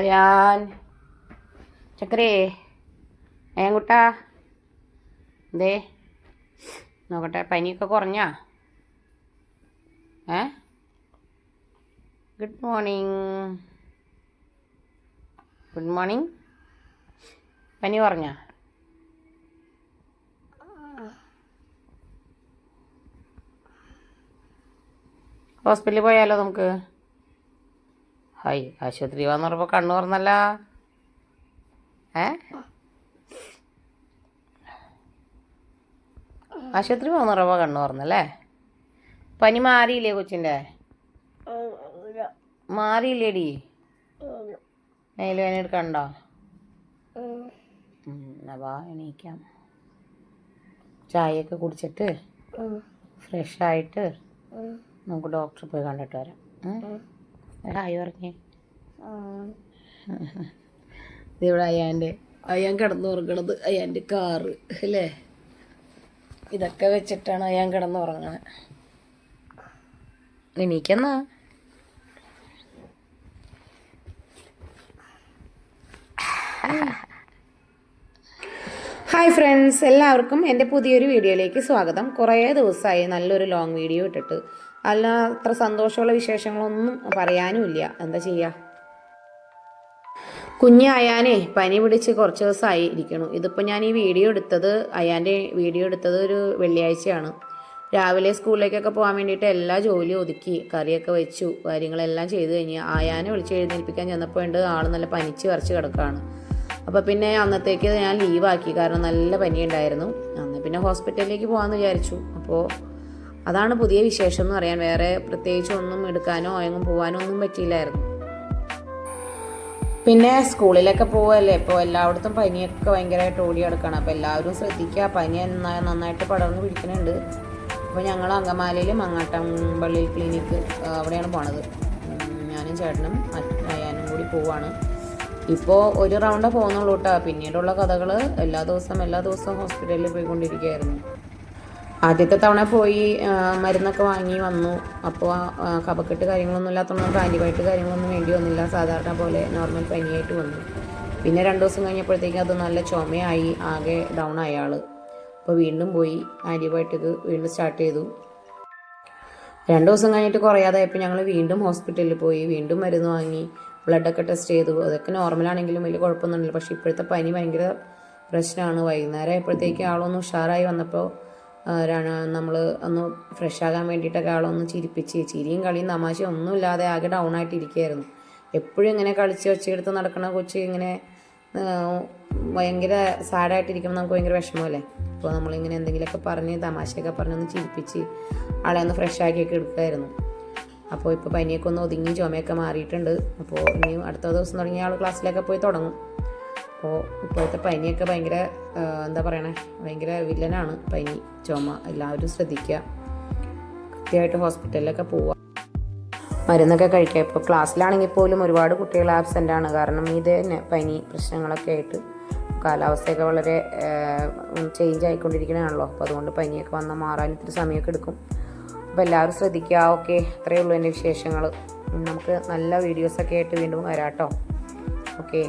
അയാൻ ചക്കരേ ഏങ്കുട്ടാ എന്തേ നോക്കട്ടെ പനിയൊക്കെ കുറഞ്ഞാ ഏ ഗുഡ് മോർണിംഗ് ഗുഡ് മോർണിംഗ് പനി കുറഞ്ഞാ ഹോസ്പിറ്റലിൽ പോയാലോ നമുക്ക്? ഹൈ ആശുപത്രി പോകാന്ന് പറഞ്ഞപ്പോൾ കണ്ണു തുറന്നല്ല. ഏ? ആശുപത്രി പോകാന്ന് പറഞ്ഞപ്പോൾ കണ്ണു തുറന്നല്ലേ? പനി മാറിയില്ലേ കൊച്ചിന്റെ മാറിയില്ലേടി? മേലുവേന എടുക്കണ്ടോ എന്നാ വാ എണീക്കാം. ചായയൊക്കെ കുടിച്ചിട്ട് ഫ്രഷായിട്ട് നമുക്ക് ഡോക്ടറെ പോയി കണ്ടിട്ട് വരാം? ഹായ് പറഞ്ഞേ ഇതിവിടെ അയാന്റെ അയാൻ കിടന്നുറങ്ങണത് അയാന്റെ കാറ് അല്ലേ? ഇതൊക്കെ വെച്ചിട്ടാണ് അയാൻ കിടന്നുറങ്ങണത് എനിക്കെന്നാ ഹായ് ഫ്രണ്ട്സ് എല്ലാവർക്കും എന്റെ പുതിയൊരു വീഡിയോയിലേക്ക് സ്വാഗതം. കുറേ ദിവസമായി നല്ലൊരു ലോങ് വീഡിയോ ഇട്ടിട്ട്. അല്ല അത്ര സന്തോഷമുള്ള വിശേഷങ്ങളൊന്നും പറയാനുമില്ല. എന്താ ചെയ്യുക കുഞ്ഞ് അയാനെ പനി പിടിച്ച് കുറച്ച് ദിവസമായി ഇരിക്കണു. ഇതിപ്പോൾ ഞാൻ ഈ വീഡിയോ എടുത്തത് അയാന്റെ വീഡിയോ എടുത്തത് ഒരു വെള്ളിയാഴ്ചയാണ്. രാവിലെ സ്കൂളിലേക്കൊക്കെ പോകാൻ വേണ്ടിയിട്ട് എല്ലാ ജോലിയും ഒതുക്കി കറിയൊക്കെ വെച്ചു കാര്യങ്ങളെല്ലാം ചെയ്തു കഴിഞ്ഞ് ആയാനെ വിളിച്ച് എഴുന്നേൽപ്പിക്കാൻ ചെന്നപ്പോൾ ഉണ്ട് ആൾ നല്ല പനിച്ച് വരച്ച് കിടക്കുകയാണ് അപ്പോൾ പിന്നെ അന്നത്തേക്ക് ഞാൻ ലീവാക്കി കാരണം നല്ല പനി ഉണ്ടായിരുന്നു അന്ന് പിന്നെ ഹോസ്പിറ്റലിലേക്ക് പോകാമെന്ന് വിചാരിച്ചു. അപ്പോൾ അതാണ് പുതിയ വിശേഷം എന്ന് പറയാൻ. വേറെ പ്രത്യേകിച്ച് ഒന്നും എടുക്കാനോ എങ്ങും പോകാനോ ഒന്നും പറ്റിയില്ലായിരുന്നു. പിന്നെ സ്കൂളിലൊക്കെ പോവല്ലേ? ഇപ്പോൾ എല്ലായിടത്തും പനിയൊക്കെ ഭയങ്കരമായിട്ട് ഓടി കിടക്കണം അപ്പോൾ എല്ലാവരും ശ്രദ്ധിക്കുക. പനി നന്നാ- നന്നായിട്ട് പടർന്ന് പിടിക്കുന്നുണ്ട്. അപ്പോൾ ഞങ്ങൾ അങ്കമാലിയിൽ മങ്ങാട്ടമ്പള്ളി ക്ലിനിക്ക് അവിടെയാണ് പോണത്. ഞാനും ചേട്ടനും അയാനും കൂടി പോവാണ്. ഇപ്പോൾ ഒരു റൗണ്ടേ പോകുന്നുള്ളൂ കേട്ടോ. പിന്നീടുള്ള കഥകൾ എല്ലാ ദിവസവും എല്ലാ ദിവസവും ഹോസ്പിറ്റലിൽ പോയിക്കൊണ്ടിരിക്കുകയായിരുന്നു. ആദ്യത്തെ തവണ പോയി മരുന്നൊക്കെ വാങ്ങി വന്നു. അപ്പോൾ കഫക്കെട്ട് കാര്യങ്ങളൊന്നും ഇല്ലാത്തതുകൊണ്ട് ആന്റിബയോട്ടിക് കാര്യങ്ങളൊന്നും വേണ്ടി വന്നില്ല. സാധാരണ പോലെ നോർമൽ പനിയായിട്ട് വന്നു. പിന്നെ രണ്ട് ദിവസം കഴിഞ്ഞപ്പോഴത്തേക്കും അത് നല്ല ചുമയായി ആകെ ഡൗൺ ആയ അപ്പോൾ വീണ്ടും പോയി ആന്റിബയോട്ടിക് വീണ്ടും സ്റ്റാർട്ട് ചെയ്തു. രണ്ട് ദിവസം കഴിഞ്ഞിട്ട് കുറയാതായപ്പോൾ ഞങ്ങൾ വീണ്ടും ഹോസ്പിറ്റലിൽ പോയി വീണ്ടും മരുന്ന് വാങ്ങി ബ്ലഡൊക്കെ ടെസ്റ്റ് ചെയ്തു. അതൊക്കെ നോർമലാണെങ്കിലും വലിയ കുഴപ്പമൊന്നുമില്ല പക്ഷേ ഇപ്പോഴത്തെ പനി ഭയങ്കര പ്രശ്നമാണ്. വൈകുന്നേരം ആയപ്പോഴത്തേക്ക് ആളൊന്ന് ഉഷാറായി വന്നപ്പോൾ നമ്മൾ ഒന്ന് ഫ്രഷ് ആകാൻ വേണ്ടിയിട്ടൊക്കെ ആളൊന്ന് ചിരിപ്പിച്ച് ചിരിയും കളിയും തമാശയും ഒന്നും ഇല്ലാതെ ആകെ ഡൗൺ ആയിട്ട് ഇരിക്കുകയായിരുന്നു എപ്പോഴും ഇങ്ങനെ കളിച്ച് ഒച്ചയെടുത്ത് നടക്കണ കൊച്ച് ഇങ്ങനെ ഭയങ്കര സാഡായിട്ടിരിക്കുമ്പോൾ നമുക്ക് ഭയങ്കര വിഷമമല്ലേ? അപ്പോൾ നമ്മളിങ്ങനെ എന്തെങ്കിലുമൊക്കെ പറഞ്ഞ് തമാശയൊക്കെ പറഞ്ഞൊന്ന് ചിരിപ്പിച്ച് ആളെ ഒന്ന് ഫ്രഷ് ആക്കിയൊക്കെ എടുക്കുമായിരുന്നു അപ്പോൾ ഇപ്പോൾ പനിയൊക്കെ ഒന്ന് ഒതുങ്ങി ചുമയൊക്കെ മാറിയിട്ടുണ്ട്. അപ്പോൾ ഇനിയും അടുത്ത ദിവസം തുടങ്ങിയ ആൾ ക്ലാസ്സിലൊക്കെ പോയി തുടങ്ങും. അപ്പോൾ ഇപ്പോഴത്തെ പനിയൊക്കെ ഭയങ്കര എന്താ പറയണേ ഭയങ്കര വില്ലനാണ് പനി ചുമ എല്ലാവരും ശ്രദ്ധിക്കുക. കൃത്യമായിട്ട് ഹോസ്പിറ്റലിലൊക്കെ പോവുക. മരുന്നൊക്കെ കഴിക്കുക. ഇപ്പോൾ ക്ലാസ്സിലാണെങ്കിൽ പോലും ഒരുപാട് കുട്ടികൾ ആബ്സെന്റ് ആണ്. കാരണം ഇത് തന്നെ പനി പ്രശ്നങ്ങളൊക്കെ ആയിട്ട് കാലാവസ്ഥയൊക്കെ വളരെ ചേഞ്ച് ആയിക്കൊണ്ടിരിക്കണതാണല്ലോ. അപ്പോൾ അതുകൊണ്ട് പനിയൊക്കെ വന്നാൽ മാറാൻ ഇത്തിരി സമയമൊക്കെ എടുക്കും. അപ്പോൾ എല്ലാവരും ശ്രദ്ധിക്കുക. ഓക്കെ. അത്രയേ ഉള്ളൂ എന്റെ വിശേഷങ്ങൾ. നമുക്ക് നല്ല വീഡിയോസൊക്കെ ആയിട്ട് വീണ്ടും വരാട്ടോ ഓക്കെ.